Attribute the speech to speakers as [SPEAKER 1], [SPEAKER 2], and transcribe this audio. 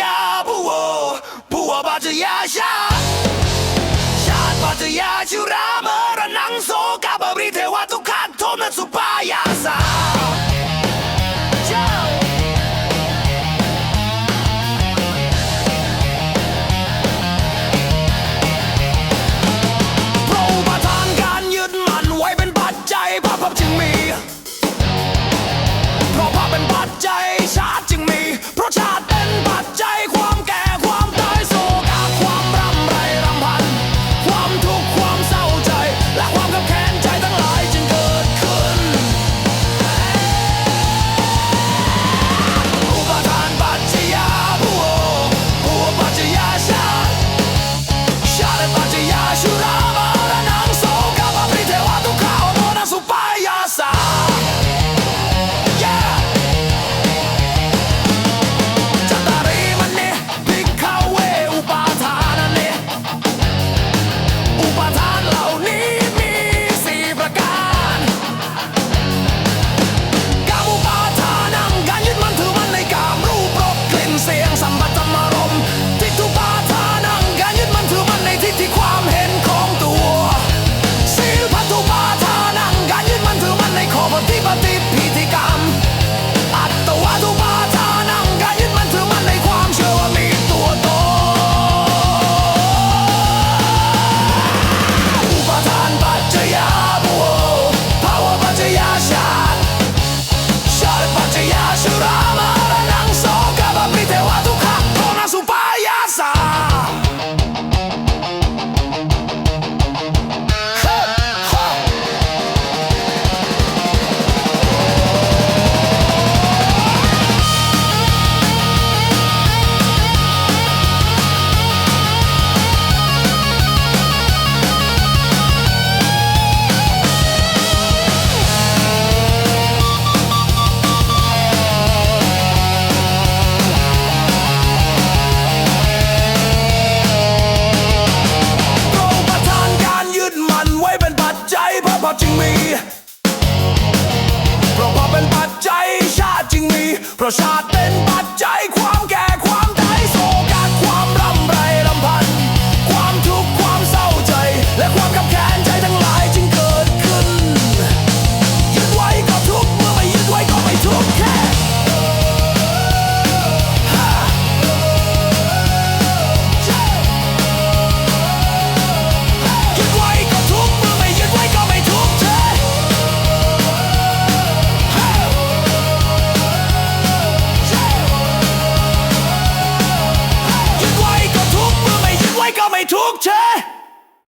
[SPEAKER 1] 压不我不我把这压下 ราะจึงมี เพราะพอเป็นปัจจัยชาติจึงมีเพราะชาติ